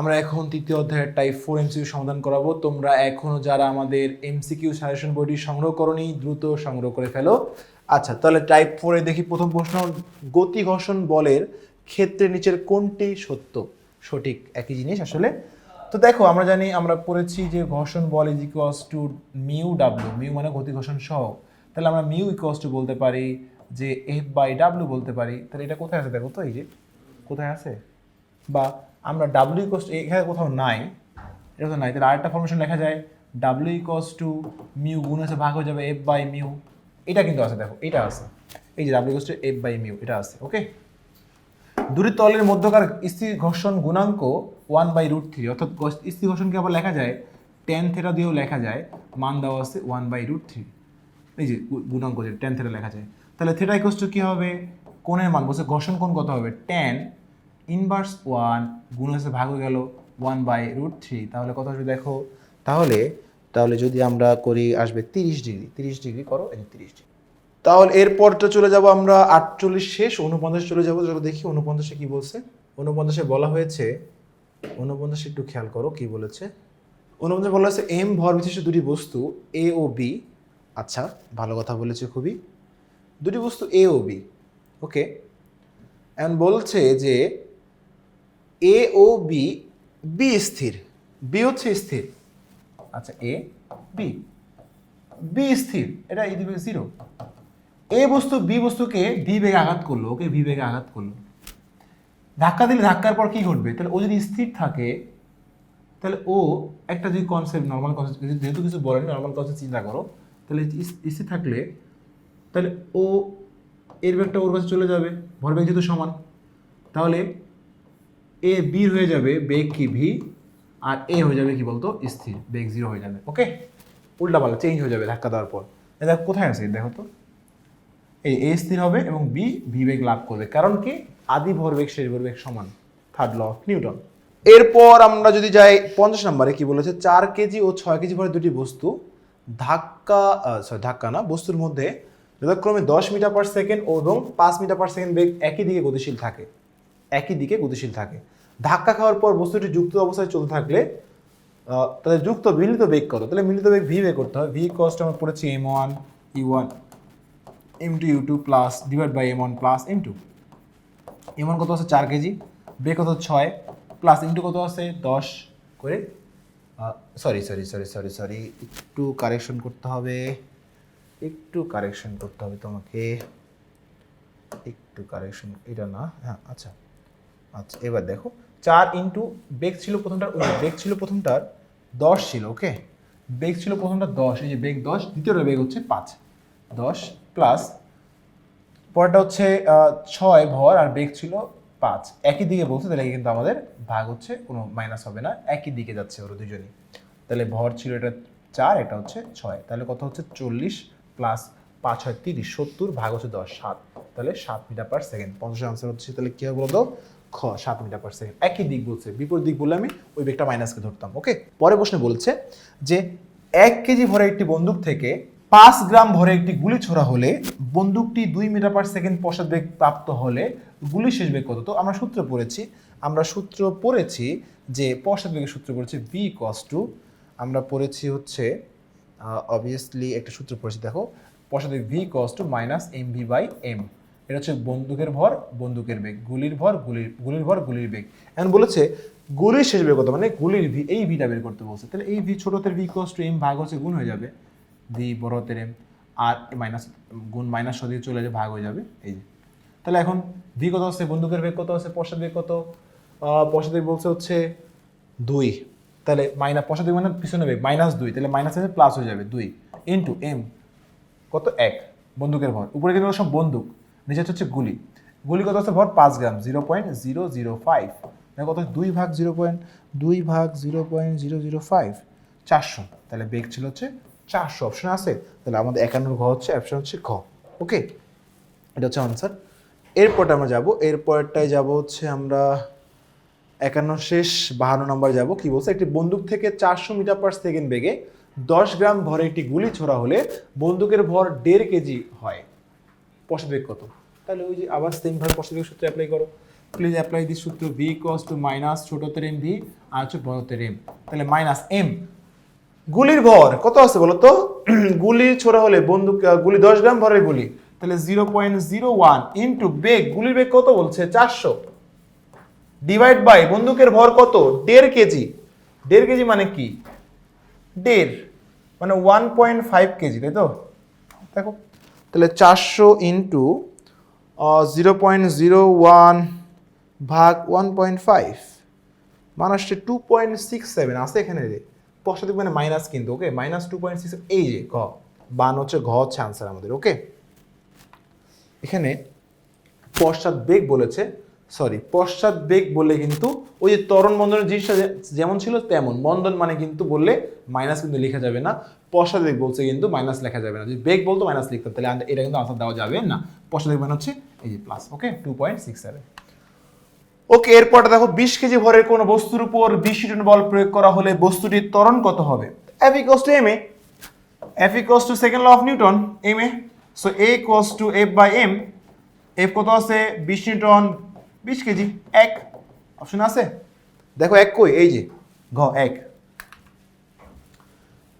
আমরা এখন তৃতীয় অধ্যায়ের টাইপ ফোর এমসিকিউ সমাধান করাবো। তোমরা এখনও যারা আমাদের এমসিকিউ সাজেশন বইটি সংগ্রহ করনি, দ্রুত সংগ্রহ করে ফেলো। আচ্ছা তাহলে টাইপ ফোরে দেখি প্রথম প্রশ্ন। গতি ঘর্ষণ বলের ক্ষেত্রে নিচের কোনটি সত্য? সঠিক একই জিনিস আসলে? তো দেখো, আমরা জানি, আমরা পড়েছি যে ঘর্ষণ বল is equals to mu W mu মানে গতি ঘর্ষণ সহ তাহলে আমরা মিউ ইকুয়ালস টু বলতে পারি যে এফ বাই ডাব্লু বলতে পারি। তাহলে এটা কোথায় আছে? দেখো তো, এই যে, কোথায় আছে? বা আমরা ডাব্লিউ ইকোস এখানে কোথাও নাই, এটা তো নাই, তাহলে আরেকটা ফর্মেশন লেখা যায় ডাব্লিউ ইকোস টু মিউ গুণ আছে ভাগ হয়ে যাবে এফ বাই মিউ এটা কিন্তু আছে দেখো, এটা আছে, এই যে W equals to F by mu এটা আছে ওকে দুটি তলের মধ্যকার স্থির ঘর্ষণ গুণাঙ্ক ওয়ান বাই রুট থ্রি অর্থাৎ স্থির ঘর্ষণকে আবার লেখা যায় টেন থেটা দিয়েও লেখা যায়, মান দেওয়া আছে ওয়ান বাই রুট থ্রি এই যে গুণাঙ্ক যে টেন থেটা লেখা যায়, তাহলে থেটা ইকোস টু কী হবে? কোণের মান, বলছে ঘর্ষণ কোণ কত হবে? টেন ইনভার্স ওয়ান গুণ হচ্ছে ভাগ হয়ে গেল ওয়ান বাই রুট থ্রি তাহলে কত আসবে দেখো? তাহলে তাহলে যদি আমরা করি, আসবে তিরিশ ডিগ্রি তিরিশ ডিগ্রি করো, এই তিরিশ ডিগ্রি তাহলে এরপরটা চলে যাব আমরা আটচল্লিশ শেষ উনপঞ্চাশ চলে যাব। চলো দেখি উনপঞ্চাশে কি বলছে। উনপঞ্চাশে বলা হয়েছে উনপঞ্চাশে একটু খেয়াল করো কি বলেছে। উনপঞ্চাশে বলা হয়েছে এম ভর বিশিষ্ট দুটি বস্তু এ ও বি আচ্ছা ভালো কথা বলেছে খুবই। দুটি বস্তু এ ও বি ওকে এন্ড বলছে যে এ ও বি বি স্থির বি হচ্ছে স্থির। আচ্ছা এ বি বি স্থির, এটা এই দিবে জিরো এ বস্তু বি বস্তুকে ভি বেগে আঘাত করল, ওকে ভি বেগে আঘাত করল। ধাক্কা দিলে ধাক্কার পর কি ঘটবে? তাহলে ও যদি স্থির থাকে, তাহলে ও একটা যদি কনসেপ্ট নর্মাল কনসেপ্ট যেহেতু কিছু বলেনি নর্মাল কনসেপ্ট চিন্তা করো, তাহলে স্থির থাকলে, তাহলে ও, এর বেগটা ওর কাছে চলে যাবে। ভরবেগ যেহেতু সমান, তাহলে এ বি হয়ে যাবে, বেগ কি? ভি আর এ হয়ে যাবে কি বলতো? স্থির, বেগ জিরো হয়ে যাবে ওকে উল্টা পাল্টা চেঞ্জ হয়ে যাবে ধাক্কা দেওয়ার পর। এ দেখো, কোথায় আছে? দেখো তো। এই এ স্থির হবে এবং বি ভি বেগ লাভ করবে। কারণ কি? আদি ভরবেগ শেষ ভরবেগ সমান। থার্ড ল অফ নিউটন এরপর আমরা যদি যাই, পঞ্চাশ নম্বরে কি বলেছে? চার কেজি ও ছয় কেজি ভরের দুটি বস্তু ধাক্কা সরি ধাক্কা না, বস্তুর মধ্যে যথাক্রমে দশ মিটার পার সেকেন্ড এবং পাঁচ মিটার পার সেকেন্ড বেগ একই দিকে গতিশীল থাকে। একই দিকে গতিশীল থাকে। ধাক্কা খাওয়ার পর বস্তুটি যুক্ত অবস্থায় চলতে থাকলে তাহলে যুক্ত মিলিত বেগ কত? তাহলে মিলিত বেগ ভি বেগ করতে হয় ভি কস্ট আমরা পড়েছি M one E one M two U two plus divide by M one plus M two M one কত আছে? চার কেজি। বেগ কত? ছয়। প্লাস এম টু কত আছে? দশ করে sorry sorry sorry sorry sorry একটু কারেকশন করতে হবে। একটু কারেকশন করতে হবে তোমাকে। একটু কারেকশন এটা না হ্যাঁ আচ্ছা। আচ্ছা এবার দেখো, চার ইন্টু বেগ ছিল প্রথমটার, ওই বেগ ছিল প্রথমটার দশ ছিল ওকে বেগ ছিল প্রথমটা দশ, এই যে বেগ দশ দ্বিতীয়টা বেগ হচ্ছে পাঁচ। দশ প্লাস পরেরটা হচ্ছে ছয় ভর, আর বেগ ছিল পাঁচ। একই দিকে বলছে, তাহলে কিন্তু আমাদের ভাগ হচ্ছে, কোনো মাইনাস হবে না, একই দিকে যাচ্ছে ওরা দুজনই। তাহলে ভর ছিল এটা চার, এটা হচ্ছে ছয়। তাহলে কত হচ্ছে? চল্লিশ প্লাস পাঁচ হয় তিরিশ, সত্তর ভাগ হচ্ছে দশ, সাত। তাহলে সাত মিটার পার সেকেন্ড পঞ্চাশ আনসার হচ্ছে, তাহলে কী হবে বলতো? খ, সাত মিটার পার সেকেন্ড একই দিক বলছে, বিপরীত দিক বললে আমি ওই বেগটা মাইনাসকে ধরতাম ওকে পরে প্রশ্নে বলছে যে এক কেজি ভরে একটি বন্দুক থেকে পাঁচ গ্রাম ভরে একটি গুলি ছোড়া হলে বন্দুকটি দুই মিটার পার সেকেন্ড পশ্চাৎ বেগ প্রাপ্ত হলে গুলি শেষ বেগ কত? তো আমরা সূত্র পড়েছি, আমরা সূত্র পড়েছি যে পশ্চাৎ বেগের সূত্র পড়েছি ভি কস টু আমরা পড়েছি হচ্ছে অবভিয়াসলি একটা সূত্র পড়েছি, দেখো, পশ্চাৎ বেগ V cos to minus M V by M এটা হচ্ছে বন্দুকের ভর, বন্দুকের বেগ। গুলির ভর, গুলির গুলির ভর, গুলির বেগ। এখন বলেছে, গুলির শেষ বেগ কত? মানে গুলির ভি, এই ভিটা বের করতে বলছে। তাহলে এই ভি ছোটতের ভি কস টু এম ভাগ হচ্ছে গুণ হয়ে যাবে। ভি বড় হাতের এম আর মাইনাস গুণ মাইনাস সদিকে চলে যাবে ভাগ হয়ে যাবে। এই যে। তাহলে এখন ভি কত আছে বন্দুকের বেগ কত আছে পশ্চাৎ বেগ কত? পশ্চাৎ বেগ বলছে হচ্ছে দুই। তাহলে মাইনাস পশ্চাৎ বেগ মানে পিছনে বেগ মাইনাস দুই। তাহলে মাইনাস আছে প্লাস হয়ে যাবে, দুই। ইন্টু এম কত? এক। বন্দুকের ভর। উপরে কিন্তু সব বন্দুক। নিচে হচ্ছে গুলি। গুলি কত আছে? ভর পাঁচ gram, zero point zero zero five. কত দুই ভাগ জিরো পয়েন্ট, দুই ভাগ zero point zero zero five, চারশো। তাহলে বেগ ছিল হচ্ছে চারশো। অপশন আছে? তাহলে আমাদের একান্নর ঘ হচ্ছে অপশন হচ্ছে ঘ। ওকে এটা হচ্ছে আনসার এরপরটা আমরা যাব। এরপরটায় যাব হচ্ছে আমরা একান্ন শেষ, বাহান্ন নম্বর যাব। কি বলছে? একটি বন্দুক থেকে চারশো মিটার পার সেকেন্ড বেগে দশ গ্রাম ভরে একটি গুলি ছোড়া হলে বন্দুকের ভর দেড় কেজি হয়। বেগ কত? তাহলে ওই যে আবার সেম ভাবে পশ্চাৎ বেগ সূত্র অ্যাপ্লাই করো। প্লিজ অ্যাপ্লাই দিস সূত্র ভি কস টু মাইনাস ছোটতের এম ভি আর হচ্ছে বড়তের এম তাহলে মাইনাস এম গুলির ভর কত আছে বলো তো? গুলি ছোড়া হলে বন্দুক গুলি দশ গ্রাম ভরের গুলি। তাহলে zero point zero one into বেগ, গুলির বেগ কত বলছে? চারশো। ডিভাইড বাই বন্দুকের ভর কত? দেড় কেজি। দেড় কেজি মানে কি? দেড়। মানে ওয়ান পয়েন্ট ফাইভ কেজি, তাই তো? দেখো। তাহলে চারশো into zero point zero one ভাগ ওয়ান পয়েন্ট ফাইভ মানে আসছে টু পয়েন্ট সিক্স সেভেন আছে এখানে রে। পশ্চাৎ মানে মাইনাস কিন্তু okay minus two point six এই যে ঘ, বান হচ্ছে ঘ হচ্ছে আনসার আমাদের ওকে এখানে পশ্চাৎ বেগ বলেছে সরি পশ্চাৎ বেগ বললে কিন্তু ওই যে ত্বরণ বন্ধনের জিনিসটা যেমন ছিল তেমন। বন্ধন মানে কিন্তু বললে মাইনাস কিন্তু লেখা যাবে না। পশ্চাৎ বেগ বলছে কিন্তু মাইনাস লেখা যাবে না। যদি বেগ বলতো মাইনাস লিখতাম, তাহলে এটা কিন্তু আনসার দেওয়া যাবে না। পশ্চাৎ বেগ মানে হচ্ছে এই যে plus okay two point six seven okay এরপর দেখো, বিশ কেজি ভরের কোনো বস্তুর উপর বিশ নিউটন বল প্রয়োগ করা হলে বস্তুটির ত্বরণ কত হবে? F equals to M A F equals to second law of Newton M A so A equals to F by M F কত আছে? বিশ নিউটন বিশ কেজি, এক। অপশন আছে? দেখো এক কই? এই যে, ঘ, এক।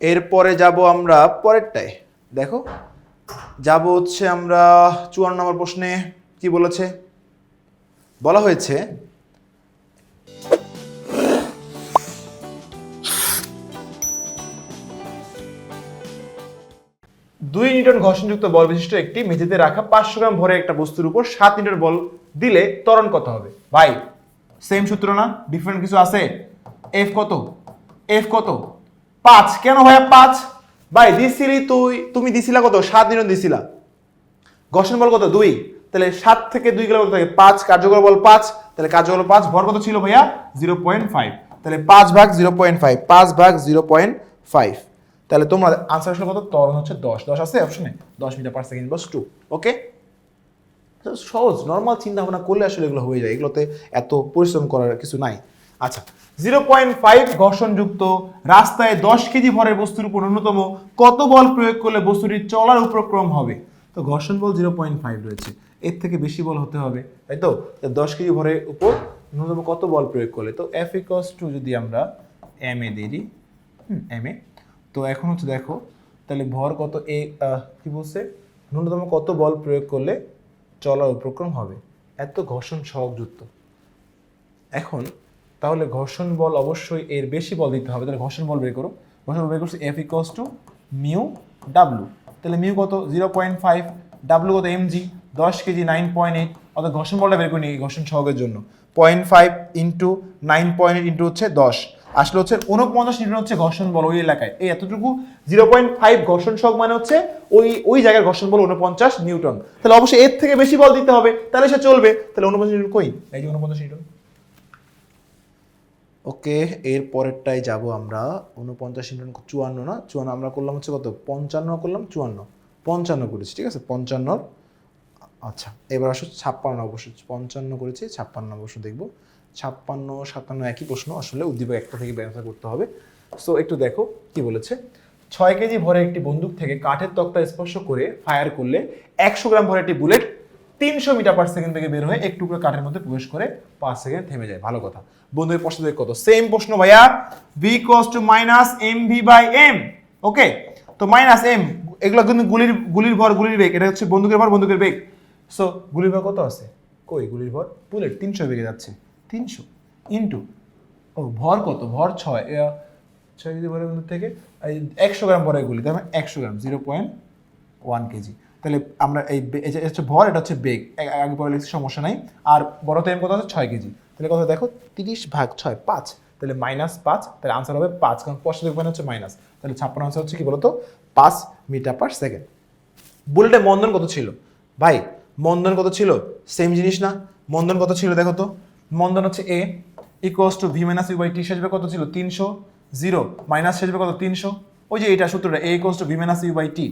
এরপরে যাব আমরা পরেরটায়। দেখো, যাব হচ্ছে আমরা চুয়ান্ন নম্বর প্রশ্নে, কি বলেছে? বলা হয়েছে দুই নিউটন ঘর্ষণযুক্ত বল বিশিষ্ট একটি মেঝেতে রাখা পাঁচশো গ্রাম ভরে একটা বস্তুর উপর সাত নিউটন বল দিলে ত্বরণ কত হবে? ভাই সেম সূত্র না? ডিফারেন্ট কিছু আছে? এফ কত? এফ কত? পাঁচ। কেন ভাইয়া পাঁচ? ভাই, দিছিলি তুই, তুমি দিছিলা কত? সাত নিউটন দিছিলা। ঘর্ষণ বল কত? দুই। তাহলে সাত থেকে দুই গেলে কত থাকে? পাঁচ। কার্যকর বল পাঁচ। তাহলে কার্যকর পাঁচ। ভর কত ছিল ভাইয়া? জিরো পয়েন্ট ফাইভ তাহলে পাঁচ ভাগ জিরো পয়েন্ট ফাইভ পাঁচ ভাগ জিরো পয়েন্ট ফাইভ তাহলে তোমার আনসার আসলে কত? ত্বরণ হচ্ছে দশ। দশ আছে? অপশনে দশ metre per second boss two okay সহজ নর্মাল চিন্তা ভাবনা করলে আসলে এগুলো হয়ে যায়। এগুলোতে এত পরিশ্রম করার কিছু নাই। আচ্ছা জিরো পয়েন্ট ফাইভ ঘর্ষণযুক্ত, রাস্তায় দশ কেজি ভরের বস্তুর উপর ন্যূনতম কত বল প্রয়োগ করলে বস্তুটির চলার উপক্রম হবে? তো ঘর্ষণ বল জিরো পয়েন্ট ফাইভ রয়েছে। এর থেকে বেশি বল হতে হবে, তাই তো? দশ কেজি ভরের উপর ন্যূনতম কত বল প্রয়োগ করলে? তো এফ ইকস টু যদি আমরা এম এ দিই এম এ তো এখন হচ্ছে দেখো, তাহলে ভর কত এ কি বলছে? ন্যূনতম কত বল প্রয়োগ করলে চলার উপক্রম হবে? এত ঘর্ষণ সহযুক্ত এখন, তাহলে ঘর্ষণ বল অবশ্যই এর বেশি বল দিতে হবে। তাহলে ঘর্ষণ বল বের করো। ঘর্ষণ বল বের করছি F equals to mu W তাহলে মিউ কত? জিরো পয়েন্ট ফাইভ ডাব্লু কত? এম জি দশ কেজি নাইন পয়েন্ট এইট অর্থাৎ ঘর্ষণ বলটা বের করে নিই ঘর্ষণ সহগের জন্য। Point five into nine point eight into হচ্ছে দশ। আসলে হচ্ছে উনপঞ্চাশ নিউটন হচ্ছে ঘর্ষণ বল ওই এলাকায়। এই এতটুকু জিরো পয়েন্ট ফাইভ ঘর্ষণ সহগ মানে হচ্ছে ওই ওই জায়গার ঘর্ষণ বল উনপঞ্চাশ নিউটন। তাহলে অবশ্যই এর থেকে বেশি বল দিতে হবে, তাহলে সে চলবে। তাহলে উনপঞ্চাশ নিউটন কই? এই যে উনপঞ্চাশ নিউটন। ওকে, এর পরেরটায় যাব আমরা। উনপঞ্চাশ ইন্টু চুয়ান্ন না? চুয়ান্ন আমরা করলাম হচ্ছে কত? পঞ্চান্ন করলাম চুয়ান্ন। পঞ্চান্ন করেছি, ঠিক আছে? পঞ্চান্নর আচ্ছা এবার আসো ছাপ্পান্ন অবশ্য পঞ্চান্ন করেছি, ছাপ্পান্ন অবশ্য দেখব। ছাপ্পান্ন, সাতান্ন একই প্রশ্ন। আসলে উদ্দীপক একটা থেকে অ্যান্সার করতে হবে। সো একটু দেখো কি বলেছে। ছয় কেজি ভরে একটি বন্দুক থেকে কাঠের তক্তা স্পর্শ করে ফায়ার করলে একশো গ্রাম ভরে একটি বুলেট তিনশো মিটার পার সেকেন্ড থেকে বের হয়ে এক টুকরো কাঠের মধ্যে প্রবেশ করে পাঁচ সেকেন্ড থেমে যায়। ভালো কথা। বন্ধুদের প্রশ্ন দেখে কত? সেম প্রশ্ন ভাইয়া। V cos to minus M V by M okay তো মাইনাস এম এগুলো কিন্তু গুলির গুলির ভর, গুলির বেগ। এটা হচ্ছে বন্দুকের ভর, বন্দুকের বেগ। সো গুলির ভর কত আছে? কই? গুলির ভর? বুলেট তিনশো বেগে যাচ্ছে। তিনশো ইন্টু ও, ভর কত? ভর ছয়। ছয় কেজি ভরের বন্দুক থেকে একশো গ্রাম ভরের গুলি, তার মানে একশো gram zero point one KG তাহলে আমরা এই হচ্ছে ভর, এটা হচ্ছে বেগ। আগে পরে লিখছি সমস্যা নাই। আর বড় টাইম কত আছে? ছয় কেজি তাহলে কথা দেখো? তিরিশ ভাগ ছয়, পাঁচ। তাহলে মাইনাস পাঁচ, তাহলে আনসার হবে পাঁচ। কারণ পশ্চাৎ মানে হচ্ছে মাইনাস তাহলে ছাপ্পান্ন আনসার হচ্ছে কি বলতো? পাঁচ মিটার পার সেকেন্ড বুলেটে মন্দন কত ছিল? ভাই, মন্দন কত ছিল? সেম জিনিস না। মন্দন কত ছিল দেখো তো? মন্দন হচ্ছে A equals to V minus U by T শেষবে কত ছিল? তিনশো, জিরো মাইনাস শেষবে কত? তিনশো। ওই যে এটা সূত্রটা A equals to V minus U by T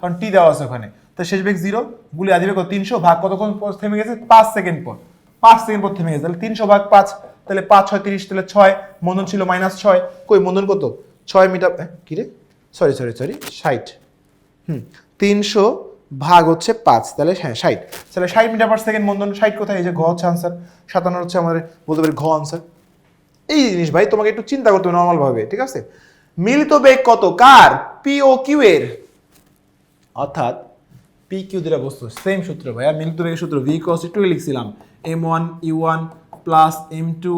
কারণ টি দেওয়া আছে ওখানে। তো শেষ বেগ জিরো? গুলি আদিবে কত? তিনশো ভাগ কতক্ষণ পর থেমে গেছে? পাঁচ সেকেন্ড পর পাঁচ সেকেন্ড পর থেমে গেছে। তাহলে তিনশো ভাগ পাঁচ, তাহলে পাঁচ ছয় তিরিশ, তাহলে ছয়। মন্দন ছিল মাইনাস ছয়। কই, মন্দন কত? ছয় মিটার কি রে? সরি সরি সরি ষাট। হুম, তিনশো ভাগ হচ্ছে পাঁচ, তাহলে হ্যাঁ ষাট। তাহলে ষাট মিটার পার সেকেন্ড মন্দন ষাট কোথায়? এই যে ঘ হচ্ছে আনসার সাতান্ন হচ্ছে আমাদের বলতে পারি ঘ আনসার এই জিনিস ভাই, তোমাকে একটু চিন্তা করতে হবে নর্মাল ভাবে ঠিক আছে? মিলিত বেগ কত? কার? পি ও কিউ এর। অর্থাৎ পি কিউ যেটা বস্তু সেম সূত্র ভাইয়া মিলিত বেগের সূত্র V cos two লিখছিলাম। M one U one plus M two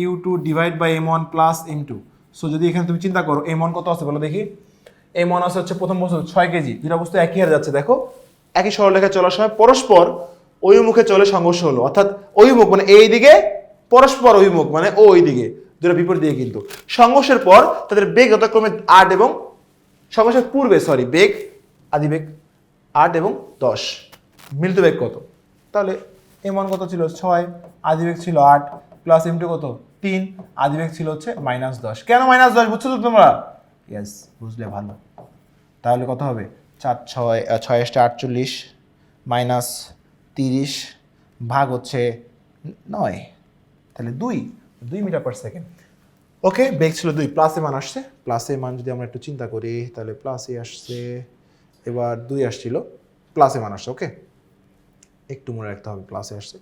U two divide by M one plus M two so যদি এখানে তুমি চিন্তা করো এম ওয়ান কত আছে বলো দেখি? ওয়ান আছে হচ্ছে প্রথম বস্তু ছয় কেজি। দুটা বস্তু একই হারে যাচ্ছে দেখো। একই সরলরেখায় চলার সময় পরস্পর ওই মুখে চলে সংঘর্ষ হলো। অর্থাৎ ওই মুখ মানে এই দিকে পরস্পর ওই মুখ মানে ও ওই দিকে। দুটো বিপরীত দিকে কিন্তু। সংঘর্ষের পর তাদের বেগ যথাক্রমে আট এবং সংঘর্ষের পূর্বে সরি বেগ আদি বেগ আট এবং দশ। মিলিত বেগ কত? তাহলে এম ওয়ান কত ছিল? ছয় আদি বেগ ছিল আট প্লাস এম টু কত? তিন আদি বেগ ছিল হচ্ছে মাইনাস দশ। কেন মাইনাস দশ? বুঝছ তো তোমরা? ইয়েস বুঝলে ভালো। তাহলে কত হবে? চার ছয় ছয় এসটা আটচল্লিশ মাইনাস তিরিশ ভাগ হচ্ছে নয়। তাহলে দুই দুই মিটার পার সেকেন্ড ওকে বেগ ছিল দুই প্লাসে মান আসছে। প্লাসে মান যদি আমরা একটু চিন্তা করি, তাহলে প্লাসে আসছে, এবার দুই আসছিল প্লাসে মান আসছে ওকে একটু মনে রাখতে হবে প্লাসে আসছে।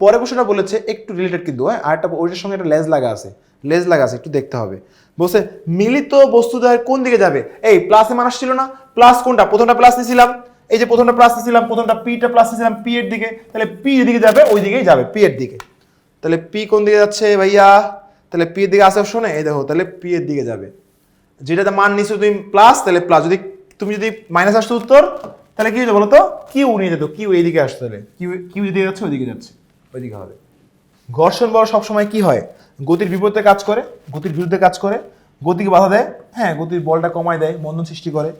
পরে প্রশ্নটা বলেছে, একটু রিলেটেড কিন্তু হ্যাঁ? আর একটা, ওইটার সঙ্গে একটা লেজ লাগা আছে। লেজ লাগা আছে, একটু দেখতে হবে। বলছে, মিলিত বস্তুদ্বয় কোন দিকে যাবে? এই প্লাসে মান ছিল না? প্লাস কোনটা? প্রথমটা প্লাস নিয়েছিলাম এই যে প্রথমটা প্লাস নিয়েছিলাম প্রথমটা পিটা প্লাস নিয়েছিলাম পি এর দিকে। তাহলে পি এদিকে যাবে, ওই দিকেই যাবে পি এর দিকে। তাহলে পি কোন দিকে যাচ্ছে ভাইয়া? তাহলে পি এর দিকে আসে শোনে এই দেখো, তাহলে পি এর দিকে যাবে। যেটাতে মান নিছো তুমি প্লাস তাহলে প্লাস যদি, তুমি যদি মাইনাস আসতো উত্তর, তাহলে কি হতো বলো তো কিউ নিয়ে যেত কিউ এইদিকে আসতো তাহলে। কিউ কিউ যেদিকে যাচ্ছে, ওইদিকে যাচ্ছে। ওইদিকে হবে। ঘর্ষণ বল সবসময় কি হয়? গতির বিপরীতে কাজ করে, গতির বিরুদ্ধে কাজ করে, গতিকে বাধা দেয় হ্যাঁ গতির বলটা কমায় দেয়, মন্দন সৃষ্টি করে,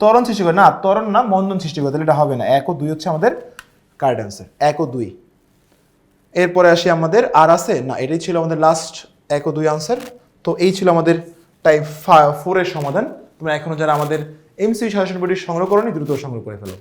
ত্বরণ সৃষ্টি করে। না, ত্বরণ না, মন্দন সৃষ্টি করে, তাহলে এটা হবে না। এক ও দুই হচ্ছে আমাদের কারেক্ট অ্যান্সার এক ও দুই। এরপরে আসি আমাদের আর আছে। না, এটাই ছিল আমাদের লাস্ট এক ও দুই আনসার তো এই ছিল আমাদের টাইপ ফোরের সমাধান। তোমরা এখনও যারা আমাদের এমসি শাসন বইটি সংগ্রহ করনি, দ্রুত সংগ্রহ করে ফেলো।